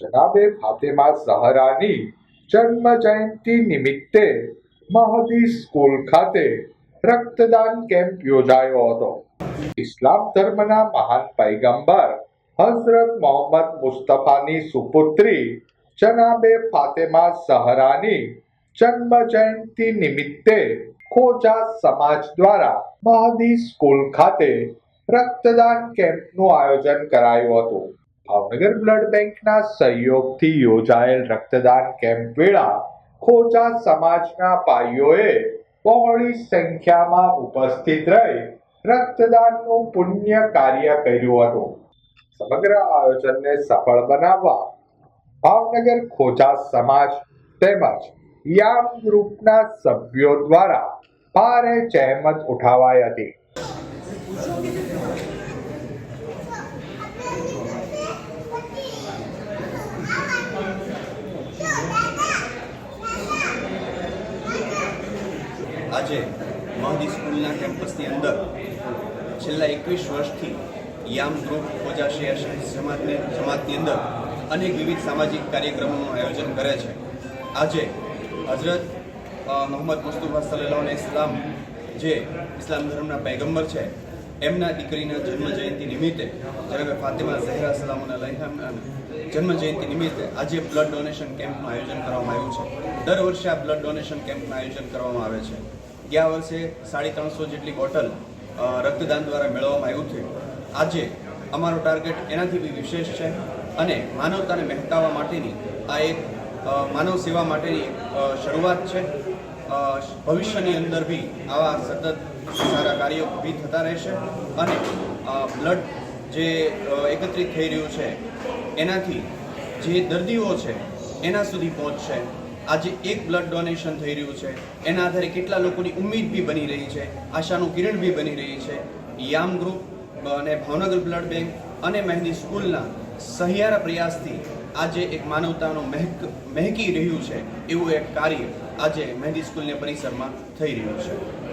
જનાબે ફાતેમા સહરાની જન્મ જયંતિ નિમિત્તે મહદી સ્કૂલ ખાતે રક્તદાન કેમ્પ યોજાયો હતો. ઇસ્લામ ધર્મના મહાન પૈગંબર હઝરત મોહમ્મદ મુસ્તફાની સુપુત્રી જનાબે ફાતેમા સહરાની જન્મ જયંતિ નિમિત્તે ખોજા સમાજ દ્વારા મહદી સ્કૂલ ખાતે રક્તદાન કેમ્પનું આયોજન કરાયું હતું. ભાવનગર બ્લડ બેંકના સહયોગથી યોજાયેલ રક્તદાન કેમ્પ વેળા ખોજા સમાજના ભાઈઓએ બહોળી સંખ્યામાં ઉપસ્થિત રહી રક્તદાનનું પુણ્ય કાર્ય કર્યું હતું. સમગ્ર આયોજનને સફળ બનાવવા ભાવનગર ખોજા સમાજ તેમજ યામ ગ્રુપના સભ્યો દ્વારા ભારે જહેમત ઉઠાવાઈ હતી. આજે મહદી સ્કૂલના કેમ્પસની અંદર છેલ્લા એકવીસ વર્ષથી યામ ગ્રુપ ઓજાશિયા શહીદ સમાજને સમાજની અંદર અનેક વિવિધ સામાજિક કાર્યક્રમોનું આયોજન કરે છે. આજે હઝરત અ, મોહમ્મદ મુસ્તુફા સલ્લાહ ઇસ્લામ જે ઇસ્લામ ધર્મના પૈગંબર છે એમના દીકરીના જન્મજયંતિ નિમિત્તે, જ્યારે ફાતિમા ઝહેરા સલામના જન્મ જન્મજયંતિ નિમિત્તે આજે બ્લડ ડોનેશન કેમ્પનું આયોજન કરવામાં આવ્યું છે. દર વર્ષે આ બ્લડ ડોનેશન કેમ્પનું આયોજન કરવામાં આવે છે. ગયા વર્ષે સાડી ત્રણસો જેટલી બોટલ રક્તદાન દ્વારા મેળવવામાં આવ્યું છે. આજે અમારો ટાર્ગેટ એનાથી બી વિશેષ છે અને માનવતાને મહેકાવવા માટેની આ એક માનવ સેવા માટેની શરૂઆત છે. ભવિષ્યની અંદર બી આવા સતત સારા કાર્યો બી થતા રહેશે અને બ્લડ જે એકત્રિત થઈ રહ્યું છે, એનાથી જે દર્દીઓ છે, એના સુધી પહોંચશે. આજે એક બ્લડ ડોનેશન થઈ રહ્યું છે. એના આધારે કેટલા લોકોની ઉમ્મીદ બી બની રહી છે. આશાનું કિરણ બી બની રહી છે. યામ ગ્રુપ અને ભાવનગર બ્લડ બેંક અને મહેંદી સ્કૂલના સહિયારા પ્રયાસથી આજે એક માનવતાનું મહેક, મહેકી રહ્યું છે, એવું એક કાર્ય આજે મહેંદી સ્કૂલને પરિસરમાં થઈ રહ્યું છે.